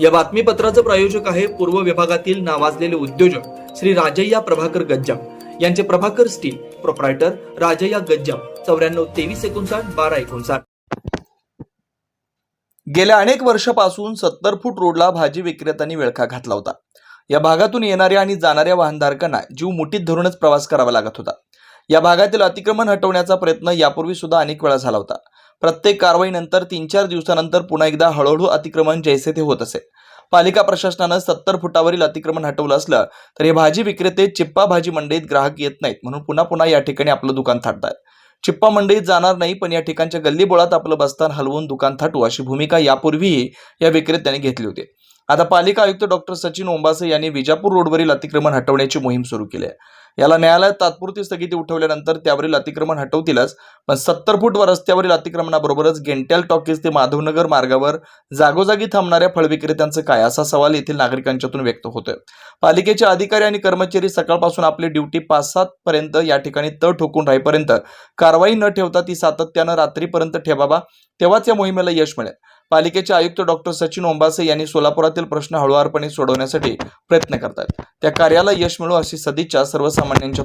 या बातमीपत्राचं प्रायोजक आहे पूर्व विभागातील नावाजलेले उद्योजक श्री राजय्या प्रभाकर गज्जाम. यांचे प्रभाकर स्टील प्रोप्रायटर राजय्या गज्जाम. चौऱ्याण्णव तेवीस एकोणसाठ बारा एकोणसाठ. गेल्या अनेक वर्षापासून सत्तर फूट रोडला भाजी विक्रेत्यांनी विळखा घातला होता. या भागातून येणाऱ्या आणि जाणाऱ्या वाहनधारकांना जीव मुठीत धरूनच प्रवास करावा लागत होता. या भागातील अतिक्रमण हटवण्याचा प्रयत्न यापूर्वी सुद्धा अनेक वेळा झाला होता. प्रत्येक कारवाईनंतर तीन चार दिवसानंतर पुन्हा एकदा हळूहळू अतिक्रमण जैसे ते होत असे. पालिका प्रशासनानं सत्तर फुटावरील अतिक्रमण हटवलं असलं तर हे भाजी विक्रेते चिप्पा भाजी मंडईत ग्राहक येत नाहीत म्हणून पुन्हा पुन्हा या ठिकाणी आपलं दुकान थाटतात. चिप्पा मंडईत जाणार नाही पण या ठिकाणच्या गल्लीबोळात आपलं बस्तान हलवून दुकान थाटू अशी भूमिका यापूर्वीही या विक्रेत्यांनी घेतली होती. आता पालिका आयुक्त डॉक्टर सचिन ओंबासे यांनी विजापूर रोडवरील अतिक्रमण हटवण्याची मोहीम सुरू केली आहे. याला न्यायालयात तात्पुरती स्थगिती उठवल्यानंतर त्यावरील अतिक्रमण हटवतीलच. पण सत्तर फूट व रस्त्यावरील अतिक्रमणाबरोबरच गेंट्याल टॉकीज ते माधवनगर मार्गावर जागोजागी थांबणाऱ्या फळ विक्रेत्यांचं काय असा सवाल येथील नागरिकांच्यातून व्यक्त होतोय. पालिकेचे अधिकारी आणि कर्मचारी सकाळपासून आपली ड्युटी पाच सात पर्यंत या ठिकाणी तळ ठोकून राहीपर्यंत कारवाई न ठेवता ती सातत्यानं रात्रीपर्यंत ठेवावा तेव्हाच या मोहिमेला यश मिळेल. पालिकेचे आयुक्त डॉक्टर सचिन ओंबासे यांनी सोलापुरातील प्रश्न हळुवारपणे सोडवण्यासाठी प्रयत्न करतात त्या कार्याला यश मिळो अशी सदिच्छा सर्वसामान्यांच्या